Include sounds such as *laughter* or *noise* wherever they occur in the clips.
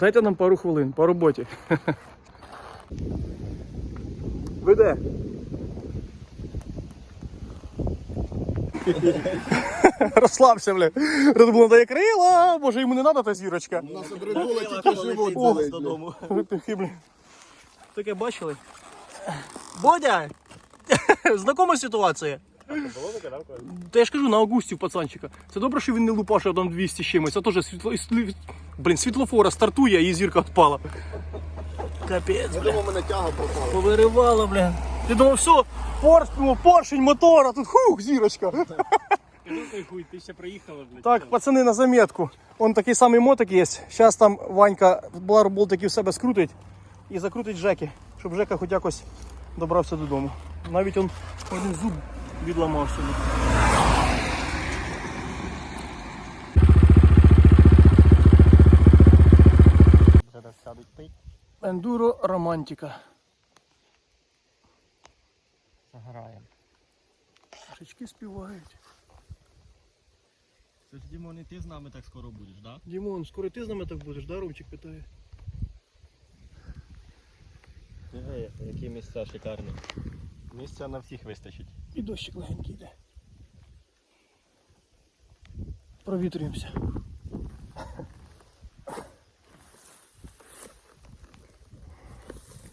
Дайте нам пару хвилин по роботі. Ви де? Розслабся, бля. Редбул дає крила, може йому не треба та зірочка. У нас обридула тільки живот болить. додому. Бля. Таке бачили? Бодя! *laughs* Знакома ситуація? Та я ж кажу, на Аугусті у пацанчика. Це добре, що він не лупаше там 200 з чимось. Це теж світло... Блін, світлофора стартує, і зірка відпала. Капець, Я бля. думав, мене тяга пропала. Повиривало, бля. Ти думав, все, порш, ну, поршень мотора, тут хух, зірочка. Хуй, ти ще проїхала, блядь. Так, пацани, на заметку. Он такий самий мотик є. Зараз там Ванька барболтики в себе скрутить і закрутить Жеки, щоб Жека хоч якось добрався додому. Навіть он один зуб відламав собі. Зараз сядуть пить. Ендуро романтика. Заграємо. Пташечки співають. Це ж Дімон, і ти з нами так скоро будеш, да? Дімон, скоро ти з нами так будеш, да, Ромчик питає? Диви, які місця шикарні. Місця на всіх вистачить. І дощик легенький йде. Провітрюємося.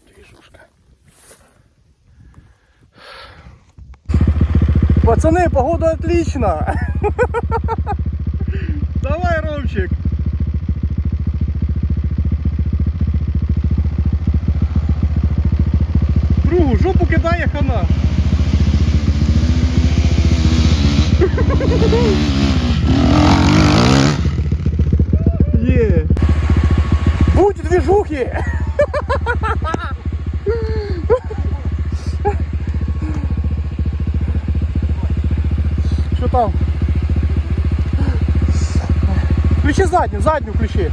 Движушка. Пацаны, погода отлично. Давай, Ромчик. Другу, жопу кидає хана. Е. Будь движухи! Что там? Включи заднюю, заднюю включи.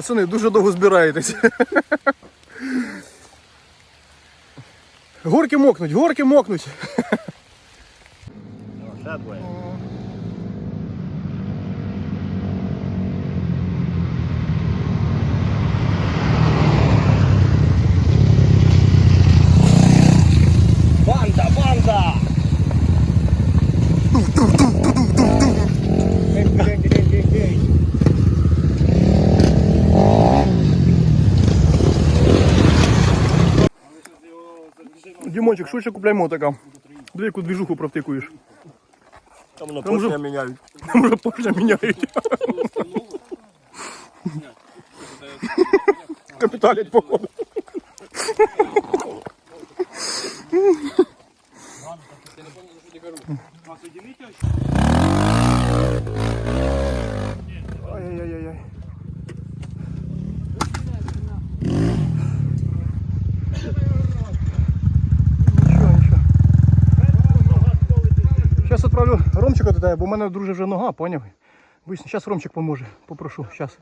Пацани, дуже довго збираєтесь. Горки мокнуть, горки мокнуть. Дімончик, швидше купляй мотика. Диви, яку двіжуху провтикуєш. Там воно Там вже- поршня міняють. Там вже поршня міняють. Капіталять походу. Ай-яй-яй-яй. Відправлю Ромчика до тебе, бо в мене друже вже нога, поняв? Зараз Ромчик поможе, попрошу. Зараз.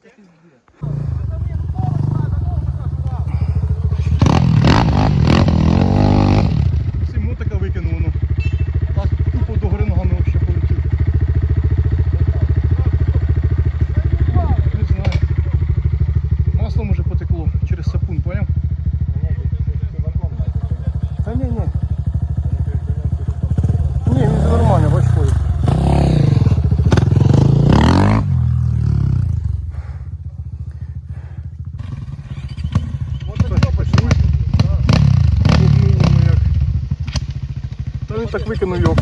Він так викинув його.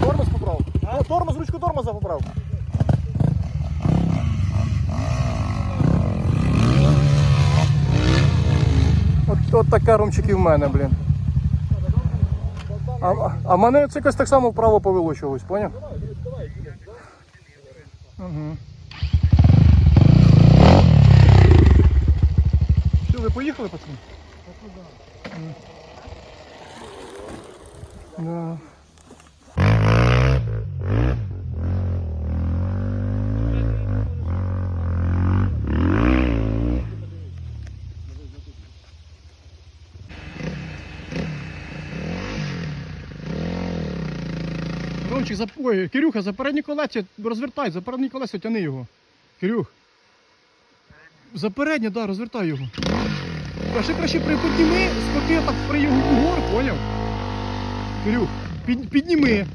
Тормоз поправ. Тормоз, ручку тормоза поправ. От, от така ромчик і в мене, блін. А, а мене це якось так само вправо повело чогось, поняв? Угу. Що, ви поїхали, пацани? Да. Ромчик, за... Ой, Кирюха, за передні колеса розвертай, за передні колеса тяни його. Кирюх. За переднє, да, розвертай його. А ще краще приподніми, скоти так при його угор, поняв? Кирюх, під, підніми.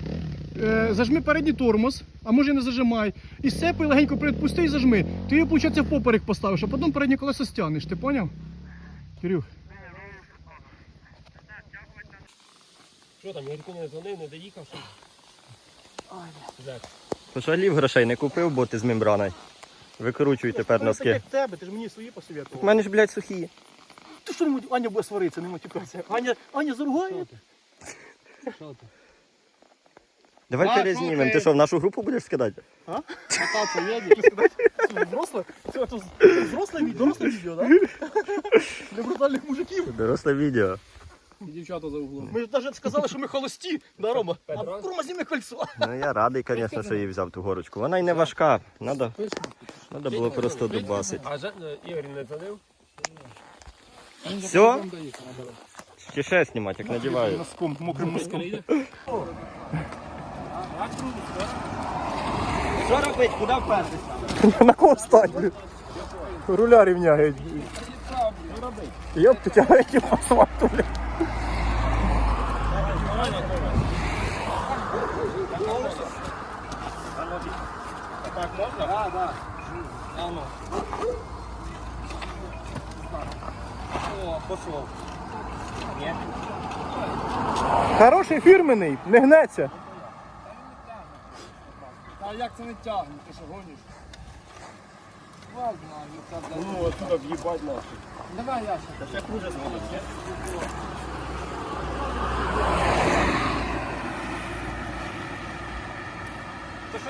Е, зажми передній тормоз, а може не зажимай. І сепай легенько підпусти і зажми. Ти його, виходить, поперек поставиш, а потім переднє колесо стягнеш, ти поняв? Кирюх. Що там, Ігорку не дзвонив, не доїхав, що? Пожалів грошей, не купив боти з мембраною. Викручуй тепер носки. Як тебе, ти ж мені свої У посоветував. мене ж, блядь, сухі. Ти що не Аня буде сваритися, не матюкайся. Аня, Аня заругає. Давай А, перезнімемо. Ти що, в нашу групу будеш скидати? Кататься едешь. Це взросле? Це взросле відео, доросле відео, да? *laughs* Для брутальних мужиків. Доросле відео. Дівчата за углом. Ми ж навіть сказали, що ми холості, да, Рома? А курма зніми кольцо. Ну я радий, звісно, що її взяв ту горочку. Вона й не важка. Надо, надо було просто дубасити. А Ігор не дзвонив? Все? Чи ще знімати, як надіваю. Носком, мокрим носком. Що робити? Куди впертися? *laughs* На кого блін? Руля рівняють. Йоп, Хороший фірменний, не гнеться. А як це не тягне? Ти що гониш? Ну, отсюда в'їбать нахуй. Давай, Яша. Та ще хуже зробить,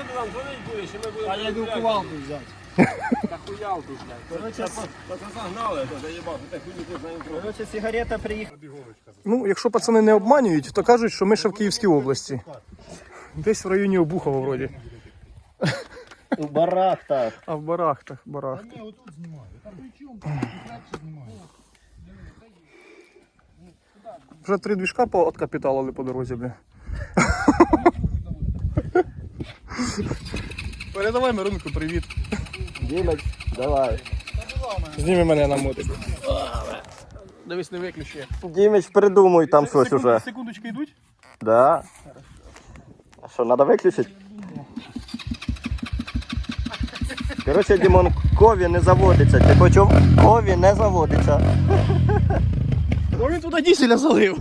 ти нам дзвонить будеш, і ми будемо... А я йду кувалку взяти. Та хуялку, блядь. Короче, загнали, то заїбав, ти хуйню ти знаєш. Короче, сигарета приїхала. Ну, якщо пацани не обманюють, то кажуть, що ми ще в Київській області. Десь в районі Обухова вроді. У барахтах. А в барахтах, барахтах. Вже три двіжка по от капіталили по дорозі, бля. *laughs* Передавай Миронку привіт. Дімець, давай. Зніми мене на мотику. Дивись, не виключує. Дімець, придумуй там щось уже. Секундочки йдуть. Да. А що, треба виключити? Коротше, Дімон, кові не заводиться. Ти почув? Кові не заводиться. О, він туди дізеля залив.